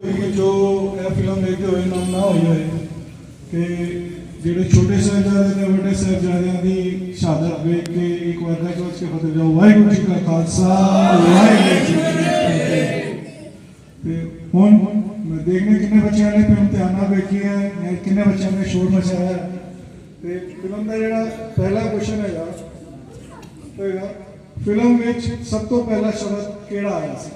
ਕਿ ਜੋ ਇਹ ਫਿਲਮ ਦੇਖਦੇ ਹੋਏ, ਨਾਮ ਨਾ ਹੋਈ ਹੋਏ, ਕਿ ਜਿਹੜੇ ਛੋਟੇ ਸਾਹਿਬਜ਼ਾਦੇ ਨੇ ਵੱਡੇ ਸਾਹਿਬਜ਼ਾਦਿਆਂ ਦੀ ਸ਼ਹਾਦਤ ਵੇਖ ਕੇ ਇੱਕ ਵਾਰ ਦਾ ਸੋਚ ਕੇ ਫਤਿਹ ਜਾਓ ਵਾਹਿਗੁਰੂ ਜੀ ਕਾ ਖਾਲਸਾ, ਵਾਹਿਗੁਰੂ ਜੀ ਕੀ ਫਤਿਹ। ਤੇ ਹੁਣ ਮੈਂ ਦੇਖਨੇ ਕਿੰਨੇ ਬੱਚਿਆਂ ਨੇ ਫਿਲਮ ਧਿਆਨ ਨਾਲ ਵੇਖੀ ਹੈ ਕਿੰਨੇ ਬੱਚਿਆਂ ਨੇ ਸ਼ੋਰ ਮਚਾਇਆ ਤੇ ਫਿਲਮ ਦਾ ਜਿਹੜਾ ਪਹਿਲਾ ਕੁਐਸਚਨ ਹੈਗਾ, ਫਿਲਮ ਵਿੱਚ ਸਭ ਤੋਂ ਪਹਿਲਾ ਸ਼ਬਦ ਕਿਹੜਾ ਆਇਆ ਸੀ?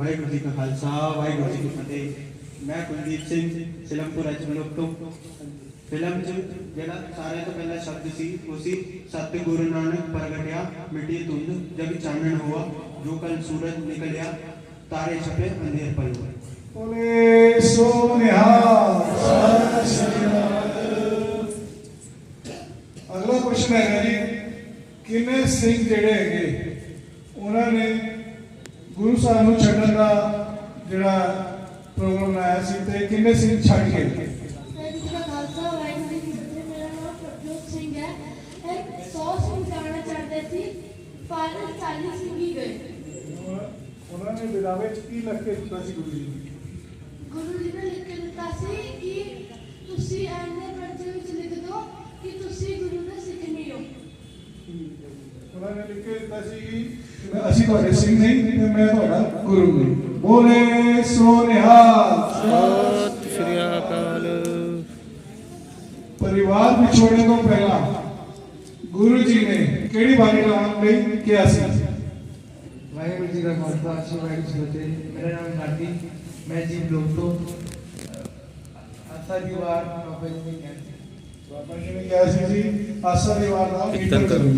ਵਾਹਿਗੁਰੂ ਜੀ ਕਾ ਖਾਲਸਾ ਵਾਹਿਗੁਰੂ ਜੀ ਕੀ ਫਤਿਹ ਮੈਂ ਕੁਲਦੀਪ ਸਿੰਘ ਸਿਲਮਪੁਰ ਅਜਮਲੋਕ ਤੋਂ ਫਿਲਮ 'ਚ ਜਿਹੜਾ ਸਾਰਿਆਂ ਤੋਂ ਪਹਿਲਾ ਸ਼ਬਦ ਸੀ ਉਹ ਸੀ ਸਤਿ ਗੁਰੂ ਨਾਨਕ ਪ੍ਰਗਟਿਆ ਮਿਟੀ ਧੁੰਦ ਜਗ ਚਾਨਣ ਹੋਆ ਜੋ ਕੱਲ ਸੂਰਜ ਨਿਕਲਿਆ ਤਾਰੇ ਛਪੇ ਅੰਧੇਰ ਪਲ ਬੋਲੇ ਸੋਨਿਹਾ ਸਤਿ ਸ਼੍ਰੀ ਅਕਾਲ ਅਗਲਾ ਕੁਐਸਚਨ ਹੈਗਾ ਜੀ ਕਿੰਨੇ ਸਿੰਘ ਜਿਹੜੇ ਹੈਗੇ ਉਹਨਾਂ ਨੇ ਗੁਰੂ ਸਾਹਿਬ ਨੂੰ ਛੱਡਣ ਦਾ ਜਿਹੜਾ ਪ੍ਰੋਗਰਾਮ ਆਇਆ ਸੀ ਤੇ ਕਿੰਨੇ ਸਿੰਘ ਛੱਡ ਗਏ ਵਾਹਿਗੁਰੂ ਜੀ ਕਾ ਖਾਲਸਾ ਵਾਹਿਗੁਰੂ ਜੀ ਕੀ ਫਤਿਹ ਮੇਰਾ ਨਾਮ ਪ੍ਰਭਜੋਤ ਸਿੰਘ ਹੈ ਇਹ 100 ਸਿੰਘ ਜਾਣਾ ਚਾਹਤੇ ਸੀ ਪਰ 40 ਸਿੰਘ ਹੀ ਗਏ। ਉਹਨਾਂ ਨੇ ਵਿਦਾਵੇ ਚ ਕੀ ਲਿਖ ਕੇ ਦਿੱਤਾ ਸੀ ਗੁਰੂ ਜੀ ਗੁਰੂ ਜੀ ਨੇ ਲਿਖ ਕੇ ਦਿੱਤਾ ਸੀ ਕਿ ਤੁਸੀਂ ਐਨੇ ਪਰਚੇ ਵਿੱਚ ਲਿਖ ਦਿਓ ਕਿ ਤੁਸੀਂ ਗੁਰੂ ਦੇ ਸਿੱਖ ਨਹੀਂ ਹੋ। ਉਹਨਾਂ ਨੇ ਲਿਖ ਕੇ ਦਿੱਤਾ ਸੀ ਅਸੀਂ ਤੁਹਾਡੇ ਸਿੰਘ ਨਹੀਂ ਤੇ ਮੈਂ ਤੁਹਾਡਾ ਗੁਰੂ ਨਹੀਂ। ਬੋਲੇ ਸੋਨਿਹਾ ਸਤਿ ਸ਼੍ਰੀ ਅਕਾਲ। ਪਰਿਵਾਰ ਵਿਛੋੜਨ ਤੋਂ ਪਹਿਲਾਂ ਗੁਰੂ ਜੀ ਨੇ ਕਿਹੜੀ ਬਾਣੀ ਲਾਉਣ ਲਈ ਕਿਹਾ ਸੀ? ਵਾਹਿਗੁਰੂ ਜੀ ਦਾ ਖਾਲਸਾ ਸ੍ਰੀ ਵਾਹਿਗੁਰੂ ਜੀ ਕੀ ਫਤਿਹ। ਮੇਰਾ ਨਾਮ ਨਾਟੀ ਮੈਂ ਜੀ ਬਲੋਕ ਤੋਂ ਆਸਾ ਦੀ ਵਾਰ ਬਾਬਾ ਜੀ ਨੇ ਕਿਹਾ ਸੀ। ਬਾਬਾ ਜੀ ਨੇ ਕਿਹਾ ਸੀ ਜੀ ਆਸਾ ਦੀ ਵਾਰ ਦਾ ਕੀਰਤਨ ਕਰੋ।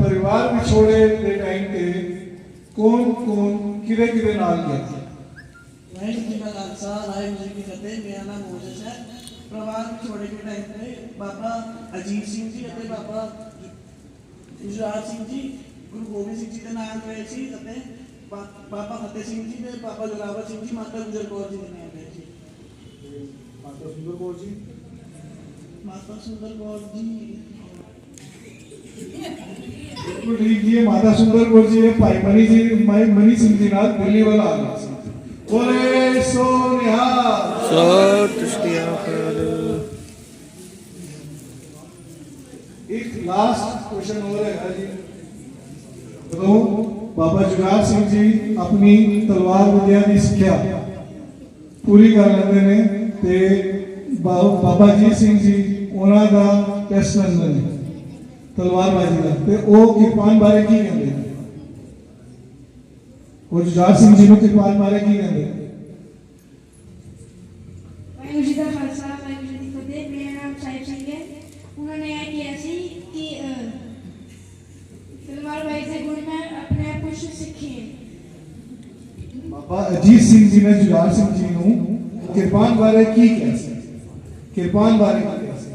ਪਰਿਵਾਰ ਵਿਛੋੜੇ ਦੇ ਟਾਈਮ ਤੇ ਕੌਣ ਕੌਣ ਕਿਹਦੇ ਕਿਹਦੇ ਨਾਲ ਗਿਆ ਵਾਹਿਗੁਰੂ ਜੀ ਕਾ ਖਾਲਸਾ ਵਾਹਿਗੁਰੂ ਜੀ ਕੀ ਫਤਿਹ ਮੇਰਾ ਨਾਮ ਮੋਜਸ ਹੈ ਪਰਿਵਾਰ ਛੋੜੇ ਕੇ ਟਾਈਮ ਤੇ ਬਾਬਾ ਅਜੀਤ ਸਿੰਘ ਜੀ ਅਤੇ ਬਾਬਾ ਗੁਜਰਾਤ ਸਿੰਘ ਜੀ ਗੁਰੂ ਗੋਬਿੰਦ ਸਿੰਘ ਜੀ ਦੇ ਨਾਮ ਗਏ ਸੀ ਅਤੇ ਬਾ- ਬਾਬਾ ਫਤਿਹ ਸਿੰਘ ਜੀ ਤੇ ਬਾਬਾ ਜੋਰਾਵਰ ਸਿੰਘ ਜੀ ਮਾਤਾ ਗੁਜਰ ਕੌਰ ਜੀ ਦੇ ਨਾਮ ਗਏ ਸੀ ਮਾਤਾ ਸੁੰਦਰ ਕੌਰ ਜੀ ਮਾਤਾ ਸੁੰਦਰ ਕੌਰ ਜੀ ਬਿਲਕੁਲ ਠੀਕ ਜੀ ਇਹ ਮਾਤਾ ਸੁੰਦਰ ਕੌਰ ਜੀ ਇਹ ਭਾਈ ਮਨੀ ਜੀ ਮਾਈ ਮਨੀ ਸਿੰਘ ਜੀ ਨਾਲ ਦਿੱਲੀ ਵੱਲ ਆ ਗਏ ਸੀ ਬੋਲੇ ਸੋਨਿਹਾ ਸਤਿ ਸ਼੍ਰੀ ਅਕਾਲ ਇੱਕ ਲਾਸਟ ਕੁਐਸਚਨ ਹੋਰ ਹੈਗਾ ਜੀ ਜਦੋਂ ਬਾਬਾ ਜੁਗਾਰ ਸਿੰਘ ਜੀ ਆਪਣੀ ਤਲਵਾਰ ਵਿਦਿਆ ਦੀ ਸਿੱਖਿਆ ਪੂਰੀ ਕਰ ਲੈਂਦੇ ਨੇ ਤੇ ਬਾ- ਬਾਬਾ ਜੀ ਸਿੰਘ ਜੀ ਉਹਨਾਂ ਦਾ ਟੈਸਟ ਲੈਂਦੇ ਨੇ ਤਲਵਾਰਬਾਜ਼ੀ ਦਾ ਤੇ ਉਹ ਕਿਰਪਾਨ ਬਾਰੇ ਕੀ ਕਹਿੰਦੇ ਨੇ ਉਹ ਜੁਗਾਰ ਸਿੰਘ ਜੀ ਨੂੰ ਕਿਰਪਾਨ ਬਾਰੇ ਕੀ ਕਹਿੰਦੇ ਨੇ ਵਾਹਿਗੁਰੂ ਜੀ ਦਾ ਖਾਲਸਾ ਵਾਹਿਗੁਰੂ ਜੀ ਦੀ ਫਤਿਹ ਮੇਰਾ ਬਾਬਾ ਅਜੀਤ ਸਿੰਘ ਜੀ ਨੇ ਜੁਗਾਰ ਸਿੰਘ ਜੀ ਨੂੰ ਕਿਰਪਾਨ ਬਾਰੇ ਕੀ ਕਿਹਾ ਸੀ? ਕਿਰਪਾਨ ਬਾਰੇ ਕੀ ਕਿਹਾ ਸੀ?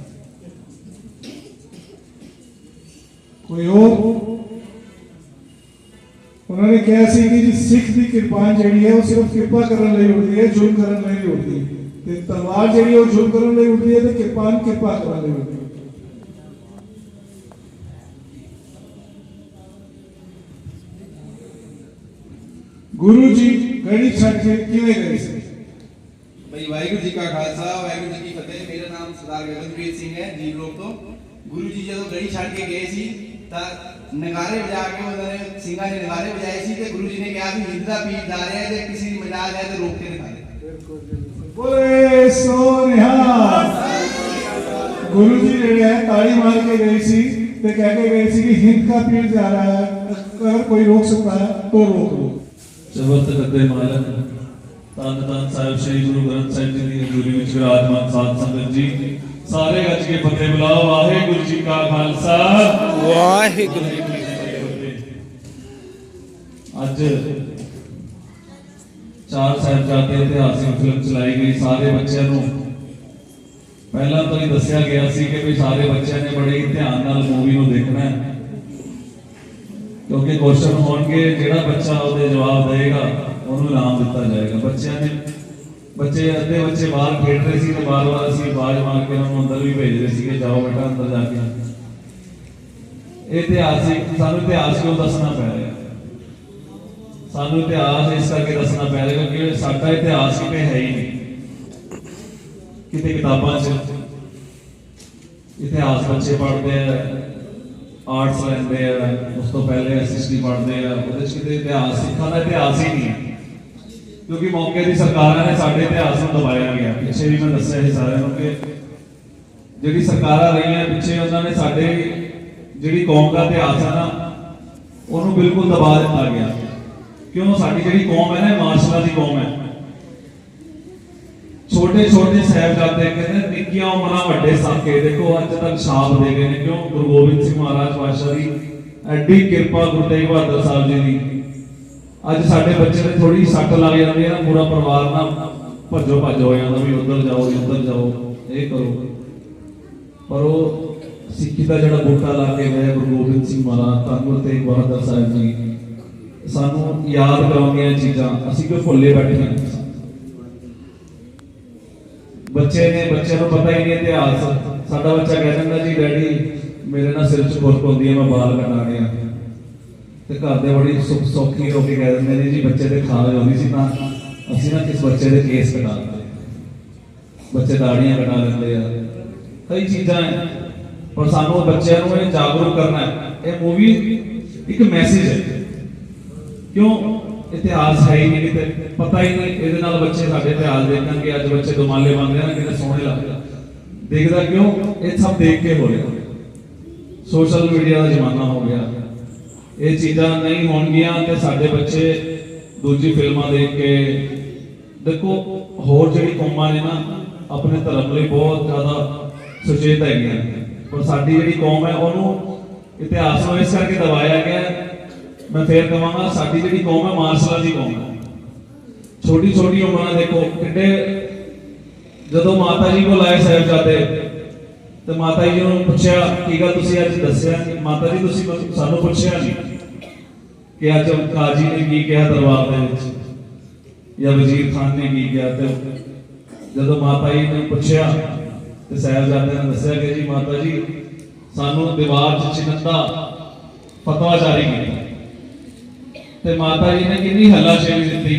ਕੋਈ ਹੋਰ? ਉਹਨਾਂ ਨੇ ਕਿਹਾ ਸੀ ਕਿ ਸਿੱਖ ਦੀ ਕਿਰਪਾਨ ਜਿਹੜੀ ਹੈ ਉਹ ਸਿਰਫ ਕਿਰਪਾ ਕਰਨ ਲਈ ਉੱਠਦੀ ਹੈ, ਜ਼ੁਲਮ ਕਰਨ ਲਈ ਨਹੀਂ ਉੱਠਦੀ। ਤੇ ਤਲਵਾਰ ਜਿਹੜੀ ਹੈ ਉਹ ਜ਼ੁਲਮ ਕਰਨ ਲਈ ਉੱਠਦੀ ਹੈ ਤੇ ਕਿਰਪਾਨ ਕਿਰਪਾ ਕਰਨ ਲਈ ਉੱਠਦੀ ਹੈ। ગુરુજી ગણિત શાસ્ત્રી गए से भाई वाहिगुरु जी का खालसा वाहिगुरु जी की फतेह। मेरा नाम सरदार गगनप्रीत सिंह है जी लोग तो। गुरु जी जब गड़ी छाड़ के गए सी ता नगारे बजा के उन्होंने सिंगा ने नगारे बजाए सी ते गुरु जी ने कहा कि हिंदा पी जा रहे हैं ते किसी ने मिला है तो रोक के दिखा बोले सोनिहा गुरु जी जेड़े है ताली मार के गए सी ते कह के गए सी कि हिंद का पीर जा रहा है अगर कोई रोक सकता है तो रोक लो। ਜਬਤ ਕਰਦੇ ਮਾਲਕ। ਤਨ ਤਨ ਸਾਹਿਬ ਸ੍ਰੀ ਗੁਰੂ ਗ੍ਰੰਥ ਸਾਹਿਬ ਜੀ ਦੀ ਹਜ਼ੂਰੀ ਵਿੱਚ ਵਿਰਾਜਮਾਨ ਸਾਧ ਸੰਗਤ ਜੀ ਸਾਰੇ ਗੱਜ ਕੇ ਫਤਿਹ ਬੁਲਾਓ। ਵਾਹਿਗੁਰੂ ਜੀ ਕਾ ਖਾਲਸਾ। ਵਾਹਿਗੁਰੂ ਜੀ ਕੀ ਅੱਜ ਚਾਰ ਸਾਹਿਬਜ਼ਾਦੇ ਇਤਿਹਾਸਿਕ ਫਿਲਮ ਚਲਾਈ ਗਈ। ਸਾਰੇ ਬੱਚਿਆਂ ਨੂੰ ਪਹਿਲਾਂ ਤੋਂ ਹੀ ਦੱਸਿਆ ਗਿਆ ਸੀ ਕਿ ਵੀ ਸਾਰੇ ਬੱਚਿਆਂ ਨੇ ਬੜੇ ਧਿਆਨ ਨਾਲ ਮੂਵੀ ਨੂੰ ਦੇਖਣਾ ਹੈ। ਕਿਉਂਕਿ ਕੁਐਸਚਨ ਹੋਣਗੇ ਜਿਹੜਾ ਬੱਚਾ ਉਹਦੇ ਜਵਾਬ ਦੇਗਾ ਉਹਨੂੰ ਇਨਾਮ ਦਿੱਤਾ ਜਾਏਗਾ। ਬੱਚਿਆਂ ਨੇ ਬੱਚੇ ਅੱਧੇ ਬੱਚੇ ਬਾਹਰ ਖੇਡ ਰਹੇ ਸੀ ਤੇ ਬਾਰ-ਬਾਰ ਅਸੀਂ ਆਵਾਜ਼ ਮਾਰ ਕੇ ਉਹਨਾਂ ਨੂੰ ਅੰਦਰ ਵੀ ਭੇਜਦੇ ਸੀਗੇ, ਜਾਓ ਬੇਟਾ ਅੰਦਰ ਜਾ ਕੇ। ਇਹ ਇਤਿਹਾਸਿਕ ਸਾਨੂੰ ਇਤਿਹਾਸ ਕਿਉਂ ਦੱਸਣਾ ਪੈ ਰਿਹਾ? ਸਾਨੂੰ ਇਤਿਹਾਸ ਇਸ ਕਰਕੇ ਦੱਸਣਾ ਪੈ ਰਿਹਾ ਕਿਉਂਕਿ ਸਾਡਾ ਇਤਿਹਾਸ ਕਿਤੇ ਹੈ ਹੀ ਨਹੀਂ। ਕਿਤੇ ਕਿਤਾਬਾਂ 'ਚ ਇਤਿਹਾਸ ਬੱਚੇ ਪੜ੍ਹਦੇ ਆ ਆਰਟਸ ਲੈਂਦੇ ਆ, ਉਸ ਤੋਂ ਪਹਿਲੇ ਐਸਐਸਟੀ ਪੜ੍ਹਦੇ ਆ, ਉਹਦੇ 'ਚ ਕਿਤੇ ਇਤਿਹਾਸ ਸਿੱਖਾਂ ਦਾ ਇਤਿਹਾਸ ਹੀ ਨਹੀਂ ਹੈ। ਕਿਉਂਕਿ ਮੌਕੇ ਦੀ ਸਰਕਾਰਾਂ ਨੇ ਸਾਡੇ ਇਤਿਹਾਸ ਨੂੰ ਦਬਾਇਆ ਗਿਆ ਪਿੱਛੇ ਵੀ ਮੈਂ ਦੱਸਿਆ ਸੀ ਸਾਰਿਆਂ ਨੂੰ ਕਿ ਜਿਹੜੀ ਸਰਕਾਰਾਂ ਰਹੀਆਂ, ਪਿੱਛੇ ਉਹਨਾਂ ਨੇ ਸਾਡੇ ਜਿਹੜੀ ਕੌਮ ਦਾ ਇਤਿਹਾਸ ਹੈ ਨਾ, ਉਹਨੂੰ ਬਿਲਕੁਲ ਦਬਾ ਦਿੱਤਾ ਗਿਆ। ਕਿਉਂ? ਸਾਡੀ ਜਿਹੜੀ ਕੌਮ ਹੈ ਨਾ ਮਾਰਸ਼ਲਾਂ ਦੀ ਕੌਮ ਹੈ। ਛੋਟੇ ਛੋਟੇ ਸਾਹਿਬਜ਼ਾਦੇ ਕਹਿੰਦੇ ਨਿੱਕੀਆਂ ਉਮਰਾਂ ਵੱਡੇ ਸਾਕੇ। ਦੇਖੋ, ਅੱਜ ਤੱਕ ਛਾਪ ਦੇ ਗਏ ਨੇ ਕਿਉਂ? ਗੁਰੂ ਗੋਬਿੰਦ ਸਿੰਘ ਮਹਾਰਾਜ ਪਾਤਸ਼ਾਹ ਦੀ ਐਡੀ ਕਿਰਪਾ ਗੁਰੂ ਤੇਗ ਬਹਾਦਰ ਸਾਹਿਬ ਜੀ ਦੀ। ਅੱਜ ਸਾਡੇ ਬੱਚੇ ਦੇ ਥੋੜੀ ਸੱਟ ਲੱਗ ਜਾਂਦੀ ਹੈ ਨਾ, ਪੂਰਾ ਪਰਿਵਾਰ ਨਾ ਭੱਜੋ ਭੱਜ ਹੋ ਜਾਂਦਾ ਵੀ ਉੱਧਰ ਜਾਓ ਇੱਧਰ ਜਾਓ, ਇਹ ਕਰੋ। ਪਰ ਉਹ ਸਿੱਖੀ ਦਾ ਜਿਹੜਾ ਬੂਟਾ ਲਾ ਕੇ ਗਏ ਗੁਰੂ ਗੋਬਿੰਦ ਸਿੰਘ ਮਹਾਰਾਜ ਧੰਨ ਗੁਰੂ ਤੇਗ ਬਹਾਦਰ ਸਾਹਿਬ ਜੀ, ਸਾਨੂੰ ਯਾਦ ਕਰਾਉਂਦੀਆਂ ਚੀਜ਼ਾਂ। ਅਸੀਂ ਕਿਉਂ ਭੁੱਲੇ ਬੈਠੇ ਹਾਂ? ਬੱਚੇ ਨੇ, ਬੱਚਿਆਂ ਨੂੰ ਪਤਾ ਹੀ ਨਹੀਂ ਇਤਿਹਾਸ। ਸਾਡਾ ਬੱਚਾ ਕਹਿ ਦਿੰਦਾ, ਜੀ ਡੈਡੀ, ਮੇਰੇ ਨਾਲ ਸਿਰ 'ਚ ਖੁਰਕ ਹੁੰਦੀ ਹੈ, ਮੈਂ ਬਾਲ ਕਟਾਣੇ ਆ। ਤੇ ਘਰ ਦੇ ਬੜੀ ਸੁੱਖ ਸੌਖੀ ਹੋ ਕੇ ਕਹਿ ਦਿੰਦੇ ਨੇ, ਜੀ ਬੱਚੇ ਦੇ ਖਾਜ ਹੁੰਦੀ ਸੀ ਤਾਂ ਅਸੀਂ ਨਾ ਕਿਸ ਬੱਚੇ ਦੇ ਕੇਸ ਕਟਾ ਦਿੰਦੇ ਬੱਚੇ ਦਾੜੀਆਂ ਕਟਾ ਲੈਂਦੇ ਆ। ਕਈ ਚੀਜ਼ਾਂ ਹੈ ਪਰ ਸਾਨੂੰ ਬੱਚਿਆਂ ਨੂੰ ਇਹ ਜਾਗਰੂਕ ਕਰਨਾ ਹੈ ਇਹ ਮੂਵੀ ਇੱਕ ਮੈਸੇਜ ਹੈ ਕਿਉਂ? ਇਤਿਹਾਸ ਹੈ ਹੀ ਨਹੀਂ ਕਿਤੇ ਪਤਾ ਹੀ ਨਹੀਂ, ਇਹਦੇ ਨਾਲ ਬੱਚੇ ਸਾਡੇ ਇਤਿਹਾਸ ਦੇਖਣਗੇ, ਅੱਜ ਬੱਚੇ ਦੁਮਾਲੇ ਬੰਦੇ ਆ ਨਾ ਸੋਹਣੇ ਲੱਗਦੇ ਦੇਖਦਾ ਕਿਉਂ? ਇਹ ਸਭ ਦੇਖ ਕੇ ਹੋ ਰਿਹਾ ਸੋਸ਼ਲ ਮੀਡੀਆ ਦਾ ਜ਼ਮਾਨਾ ਹੋ ਗਿਆ। ਇਹ ਚੀਜ਼ਾਂ ਨਹੀਂ ਹੋਣਗੀਆਂ ਤੇ ਸਾਡੇ ਬੱਚੇ ਦੂਜੀ ਫਿਲਮਾਂ ਦੇਖ ਕੇ, ਦੇਖੋ, ਹੋਰ ਜਿਹੜੀ ਕੌਮਾਂ ਨੇ ਨਾ, ਆਪਣੇ ਧਰਮ ਲਈ ਬਹੁਤ ਜ਼ਿਆਦਾ ਸੁਚੇਤ ਹੈਗੀਆਂ ਪਰ ਸਾਡੀ ਜਿਹੜੀ ਕੌਮ ਹੈ, ਉਹਨੂੰ ਇਤਿਹਾਸ ਨੂੰ ਇਸ ਕਰਕੇ ਦਬਾਇਆ ਗਿਆ ਮੈਂ ਫੇਰ ਕਹਾਂਗਾ ਸਾਡੀ ਜਿਹੜੀ ਕੌਮ ਹੈ, ਮਾਰਸ਼ਲਾਂ ਦੀ ਕੌਮ ਹੈ। ਛੋਟੀ ਛੋਟੀ ਉਮਰਾਂ ਦੇਖੋ, ਕਿੱਡੇ ਜਦੋਂ ਮਾਤਾ ਜੀ ਕੋਲ ਆਏ ਸਾਹਿਬਜ਼ਾਦੇ, ਤੇ ਮਾਤਾ ਜੀ ਨੂੰ ਪੁੱਛਿਆ, ਕੀ ਗੱਲ ਤੁਸੀਂ ਅੱਜ ਦੱਸਿਆ ਨਹੀਂ ਮਾਤਾ ਜੀ, ਤੁਸੀਂ ਸਾਨੂੰ ਪੁੱਛਿਆ ਨਹੀਂ ਕਿ ਅੱਜ ਕਾਜੀ ਨੇ ਕੀ ਕਿਹਾ ਦਰਬਾਰ ਦੇ ਵਿੱਚ? ਜਾਂ ਵਜ਼ੀਰ ਖਾਨ ਨੇ ਕੀ ਕਿਹਾ? ਤੇ ਜਦੋਂ ਮਾਤਾ ਜੀ ਨੇ ਪੁੱਛਿਆ, ਤੇ ਸਾਹਿਬਜ਼ਾਦੇ ਨੇ ਦੱਸਿਆ ਕਿ ਜੀ ਮਾਤਾ ਜੀ, ਸਾਨੂੰ ਦੀਵਾਰ 'ਚ ਚਿੰਨਤਾ ਫਤਵਾ ਜਾਰੀ ਕੀਤਾ। ਤੇ ਮਾਤਾ ਜੀ ਨੇ ਕਿੰਨੀ ਹੱਲਾਸ਼ੇਰੀ ਦਿੱਤੀ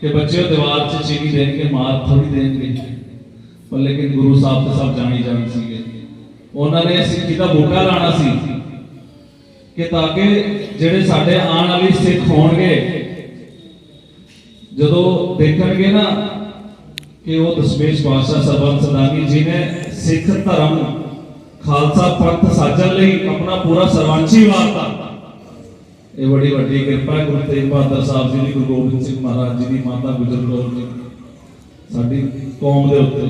ਕਿ ਬੱਚਿਓ ਦੀਵਾਰ 'ਚ ਚੀਨੀ ਦੇਣਗੇ ਮਾਰ ਥੋੜੀ ਦੇਣਗੇ। ਪਰ ਲੇਕਿਨ ਗੁਰੂ ਸਾਹਿਬ ਤੇ ਸਭ ਜਾਣੀ ਜਾਣੀ ਸੀਗੇ। ਉਹਨਾਂ ਨੇ ਸਿੱਖੀ ਦਾ ਬੂਟਾ ਲਾਣਾ ਸੀ ਕਿ ਤਾਂ ਕਿ ਜਿਹੜੇ ਸਾਡੇ ਆਉਣ ਵਾਲੇ ਸਿੱਖ ਹੋਣਗੇ, ਜਦੋਂ ਦੇਖਣਗੇ ਨਾ ਕਿ ਉਹ ਦਸ਼ਮੇਸ਼ ਪਾਤਸ਼ਾਹ ਸਰਬੰਸ ਸਦਾਨੀ ਜੀ ਨੇ ਸਿੱਖ ਧਰਮ ਖਾਲਸਾ ਪੰਥ ਸਾਜਣ ਲਈ ਆਪਣਾ ਪੂਰਾ ਸਰਵੰਸ਼ੀ ਵਾਰਤਾ ਇਹ ਬੜੀ ਵੱਡੀ ਕਿਰਪਾ ਗੁਰੂ ਤੇਗ ਬਹਾਦਰ ਸਾਹਿਬ ਜੀ ਦੀ, ਗੁਰੂ ਗੋਬਿੰਦ ਸਿੰਘ ਮਹਾਰਾਜ ਜੀ ਦੀ, ਮਾਤਾ ਗੁਜਰ ਕੌਰ ਜੀ ਸਾਡੀ ਕੌਮ ਦੇ ਉੱਤੇ।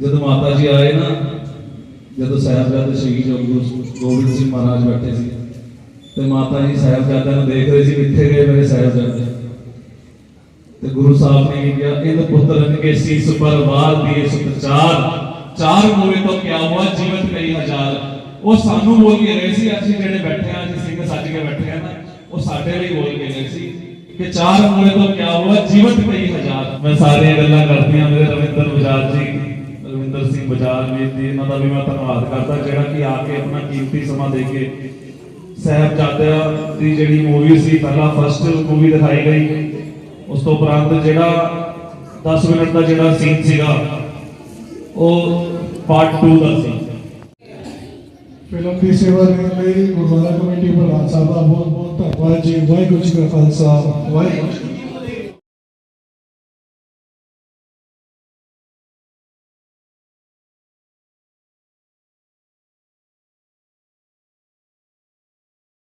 ਜਦੋਂ ਮਾਤਾ ਜੀ ਆਏ ਨਾ, ਜਦੋਂ ਸਾਹਿਬਜ਼ਾਦੇ ਸ਼ਹੀਦ ਹੋ ਗੁਰੂ ਗੋਬਿੰਦ ਸਿੰਘ ਮਹਾਰਾਜ ਬੈਠੇ ਸੀ, ਤੇ ਮਾਤਾ ਜੀ ਸਾਹਿਬਜ਼ਾਦਿਆਂ ਨੂੰ ਦੇਖ ਰਹੇ ਸੀ, ਕਿੱਥੇ ਗਏ ਮੇਰੇ ਸਾਹਿਬਜ਼ਾਦੇ। ਤੇ ਗੁਰੂ ਸਾਹਿਬ ਨੇ ਕੀ ਕਿਹਾ ਇਨ ਪੁੱਤਰਨ ਕੇ ਸੀਸ ਪਰ ਵਾਰ ਦੀਏ ਸੁਤ ਚਾਰ ਚਾਰ ਤੋਂ ਕਿਆ ਹੁਆ ਜੀਵਤ ਕਈ ਹਜ਼ਾਰ ਉਹ ਸਾਨੂੰ ਬੋਲ ਕੇ ਰਹੇ ਸੀ, ਅਸੀਂ ਜਿਹੜੇ ਬੈਠੇ ਆ ਅਸੀਂ ਸਿੰਘ ਸੱਜ ਕੇ ਬੈਠੇ ਆ ਨਾ ਉਹ ਸਾਡੇ ਲਈ ਬੋਲ ਕੇ ਰਹੇ ਸੀ ਕਿ ਚਾਰ ਮੂਏ ਤੋਂ ਕਿਆ ਹੁਆ ਜੀਵਤ ਕਈ ਹਜ਼ਾਰ ਮੈਂ ਸਾਰੀਆਂ ਗੱਲਾਂ ਕਰਦੀਆਂ ਮੇਰੇ ਰਵਿੰਦਰ ਬਜਾਜ ਜੀ, ਰਵਿੰਦਰ ਸਿੰਘ ਬਜਾਜ ਵੀਰ ਜੀ, ਇਹਨਾਂ ਦਾ ਵੀ ਮੈਂ ਧੰਨਵਾਦ ਕਰਦਾ, ਜਿਹੜਾ ਕਿ ਆ ਕੇ ਆਪਣਾ ਕੀਮਤੀ ਸਮਾਂ ਦੇ ਕੇ ਸਾਹਿਬਜ਼ਾਦਿਆਂ ਦੀ ਜਿਹੜੀ ਮੂਵੀ ਸੀ, ਪਹਿਲਾ ਫਸਟ ਮੂਵੀ ਦਿਖਾਈ ਗਈ। ਉਸ ਤੋਂ ਉਪਰੰਤ ਜਿਹੜਾ 10 ਮਿੰਟ ਦਾ ਜਿਹੜਾ ਸੀਨ ਸੀਗਾ, ਉਹ ਪਾਰਟ 2 ਦਾ ਸੀ। ਫਿਲਮ ਦੀ ਸੇਵਾ ਦੇਣ ਲਈ ਗੁਰਦੁਆਰਾ ਕਮੇਟੀ ਪ੍ਰਧਾਨ ਸਾਹਿਬ ਦਾ ਬਹੁਤ ਬਹੁਤ ਧੰਨਵਾਦ ਜੀ। ਵਾਹਿਗੁਰੂ ਜੀ ਕਾ ਖਾਲਸਾ। ਵਾਹਿਗੁਰੂ ਜੀ